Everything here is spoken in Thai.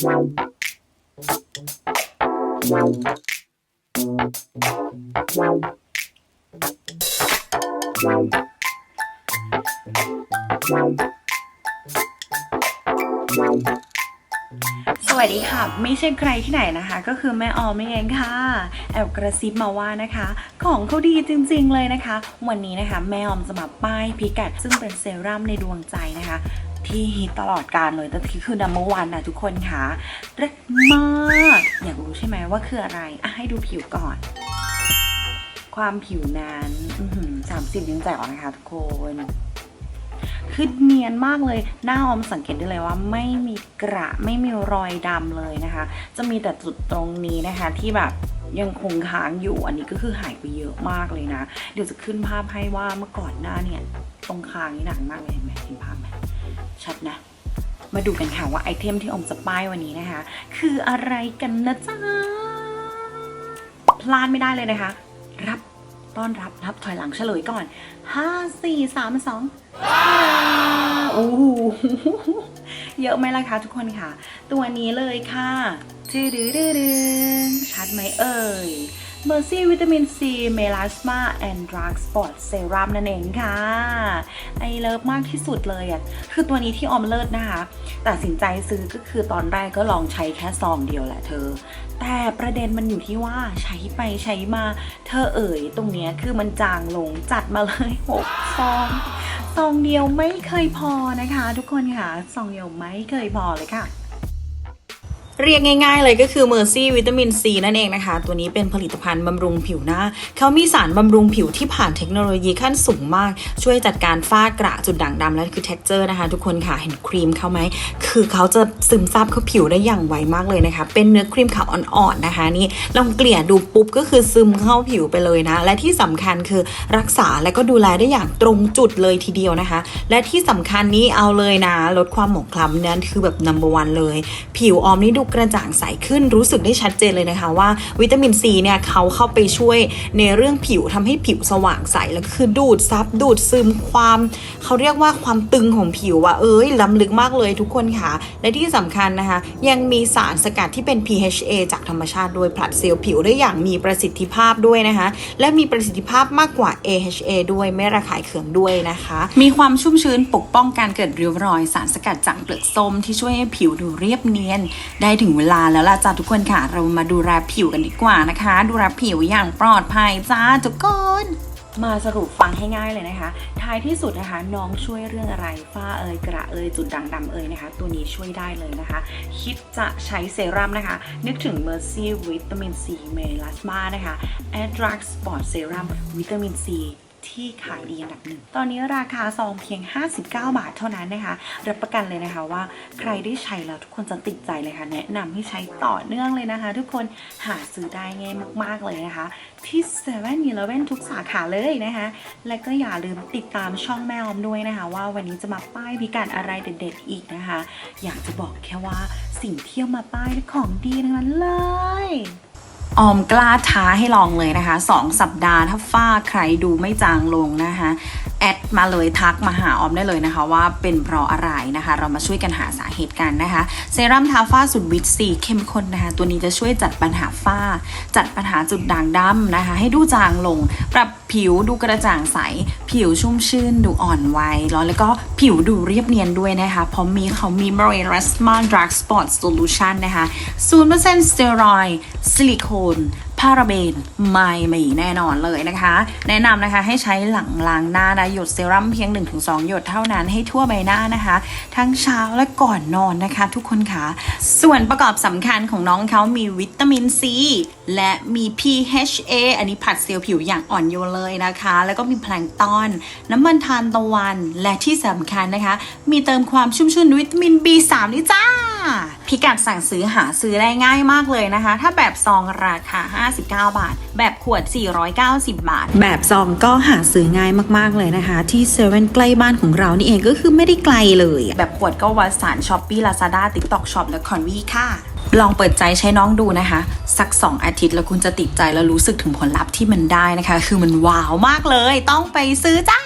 ส วัสดีค่ะ ไม่ใช่ใครที่ไหนนะคะ ก็คือแม่ออมนี่เองค่ะ แอบกระซิบมาว่านะคะ ของเขาดีจริงๆเลยนะคะ วันนี้นะคะ แม่ออมจะมาป้ายพิกัด ซึ่งเป็นเซรั่มในดวงใจนะคะที่ฮิตตลอดการเลยแต่ที่คือ number one นะทุกคนค่ะเรักมาก อยากรู้ใช่ไหมว่าคืออะไรอะให้ดูผิวก่อน ความผิวนั้นสามสิบยังแจ๋วนะคะทุกคน คือเนียนมากเลย หน้าออมสังเกตได้เลยว่าไม่มีกระไม่มีรอยดำเลยนะคะ จะมีแต่จุดตรงนี้นะคะที่แบบยังคงค้างอยู่อันนี้ก็คือหายไปเยอะมากเลยนะ เดี๋ยวจะขึ้นภาพให้ว่าเมื่อก่อนหน้าเนี่ยตรงคางนี่หนักมากเลยเห็นไหมเห็นภาพไหมชัดนะ มาดูกันค่ะว่าไอเทมที่อมจะป้ายวันนี้นะคะ คืออะไรกันนะจ๊ะพลาดไม่ได้เลยนะคะ ต้อนรับนับถอยหลังเฉลยก่อน 5 4 3 2โอ้โหเยอะไหมล่ะคะทุกคนค่ะ ตัวนี้เลยค่ะจืดดืดชัดไหมเอ่ย เมอร์ซี่วิตามินซีเมลาสมาแอนด์ดรักสปอร์ตเซรั่มนั่นเองค่ะ ไอเลิฟมากที่สุดเลยอะ คือตัวนี้ที่ออมเลิศนะคะ ตัดสินใจซื้อก็คือตอนแรกก็ลองใช้แค่ซองเดียวแหละเธอ แต่ประเด็นมันอยู่ที่ว่าใช้ไปใช้มา เธอเอ่ยตรงเนี้ยคือมันจางลงจัดมาเลยหกซองซองเดียวไม่เคยพอนะคะ ทุกคนค่ะซองเดียวไม่เคยพอเลยค่ะ เรียกง่ายๆเลยก็คือ Mercy วิตามินซีนั่นเองนะคะ ตัวนี้เป็นผลิตภัณฑ์บำรุงผิวหน้า เขามีสารบำรุงผิวที่ผ่านเทคโนโลยีขั้นสูงมาก ช่วยจัดการฝ้ากระจุดด่างดำและคือ texture นะคะ ทุกคนค่ะเห็นครีมเขาไหม คือเขาจะซึมซับเข้าผิวได้อย่างไวมากเลยนะคะ เป็นเนื้อครีมขาวอ่อนๆนะคะนี่ลองเกลี่ยดูปุ๊บก็คือซึมเข้าผิวไปเลยนะ และที่สำคัญคือรักษาและก็ดูแลได้อย่างตรงจุดเลยทีเดียวนะคะ และที่สำคัญนี้เอาเลยนะลดความหมองคล้ำนั่นคือแบบ number one เลย ผิวออมนี่ดูกระจ่างใสขึ้นรู้สึกได้ชัดเจนเลยนะคะว่าวิตามินซีเนี่ยเขาเข้าไปช่วยในเรื่องผิวทำให้ผิวสว่างใสแล้วคือดูดซับดูดซึมความ เขาเรียกว่าความตึงของผิวอะเอ้ยล้ำลึกมากเลยทุกคนค่ะ และที่สำคัญนะคะ ยังมีสารสกัดที่เป็น PHA จากธรรมชาติโดยผลัดเซลล์ผิวได้อย่างมีประสิทธิภาพด้วยนะคะ และมีประสิทธิภาพมากกว่า AHA ด้วยไม่ระคายเคืองด้วยนะคะ มีความชุ่มชื้นปกป้องการเกิดริ้วรอย สารสกัดจากเปลือกส้มที่ช่วยให้ผิวดูเรียบเนียนได้ถึงเวลาแล้วล่ะจ้าทุกคนค่ะ เรามาดูแลผิวกันดีกว่านะคะ ดูแลผิวอย่างปลอดภัยจ้าทุกคนมาสรุปฟังให้ง่ายเลยนะคะ ท้ายที่สุดนะคะน้องช่วยเรื่องอะไร ฝ้าเอยกระเอยจุดด่างดำเอยนะคะ ตัวนี้ช่วยได้เลยนะคะ คิดจะใช้เซรั่มนะคะ นึกถึง Mercy วิตามินซีเมลาสมานะคะ a d r a x Sport Serum วิตามินซี ที่ขายดีอันดับหนึ่งตอนนี้ราคาซองเพียง 59 บาทเท่านั้นนะคะ รับประกันเลยนะคะว่าใครได้ใช้แล้วทุกคนจะติดใจเลยค่ะ แนะนำให้ใช้ต่อเนื่องเลยนะคะ ทุกคนหาซื้อได้ง่ายมาก ๆ เลยนะคะ ที่7 e เ e ่ e อทุกสาขาเลยนะคะ และก็อย่าลืมติดตามช่องแม่ออมด้วยนะคะ ว่าวันนี้จะมาป้ายพิกัดอะไรเด็ดๆอีกนะคะ อยากจะบอกแค่ว่าสิ่งที่เอามาป้ายของดีทั้งนั้นเลย ออมกล้าท้าให้ลองเลยนะคะ 2 สัปดาห์ถ้าฝ้าใครดูไม่จางลงนะคะ แอดมาเลยทักมาหาออมได้เลยนะคะว่าเป็นเพราะอะไรนะคะ เรามาช่วยกันหาสาเหตุกันนะคะ เซรั่มทาฝ้าสุดวิตซีเข้มข้นนะคะ ตัวนี้จะช่วยจัดปัญหาฝ้า จัดปัญหาจุดด่างดำนะคะ ให้ดูจางลง ปรับผิวดูกระจ่างใส ผิวชุ่มชื่น ดูอ่อนวัยแล้วก็ผิวดูเรียบเนียนด้วยนะคะเพราะมีเขามี m a r i r a s m a Drug Spot Solution นะคะ0%สเตียรอยด์ซิลิโคน พาราเบนไม่มีแน่นอนเลยนะคะ แนะนำนะคะให้ใช้หลังล้างหน้านะหยดเซรั่มเพียง 1-2 หยดเท่านั้นให้ทั่วใบหน้านะคะ ทั้งเช้าและก่อนนอนนะคะ ทุกคนคะส่วนประกอบสำคัญของน้องเขามีวิตามินซี และมี PHA อันนี้ผัดเซลล์ผิวอย่างอ่อนโยนเลยนะคะ แล้วก็มีแพลงตอน น้ำมันทานตะวัน และที่สำคัญนะคะ มีเติมความชุ่มชื่นวิตามิน B3 นี่จ้า พิกัดสั่งซื้อหาซื้อได้ง่ายมากเลยนะคะ ถ้าแบบซองราคา 59 บาท แบบขวด 490 บาท แบบซองก็หาซื้อง่ายมากๆเลยนะคะ ที่เซเว่นใกล้บ้านของเรานี่เองก็คือไม่ได้ไกลเลย แบบขวดก็วัดสารช้อปปี้ลาซาด้าติ๊กต็อกช็อปและคอนวีค่ะลองเปิดใจใช้น้องดูนะคะ สัก 2 อาทิตย์แล้วคุณจะติดใจแล้วรู้สึกถึงผลลัพธ์ที่มันได้นะคะ คือมันว้าวมากเลย ต้องไปซื้อจ้า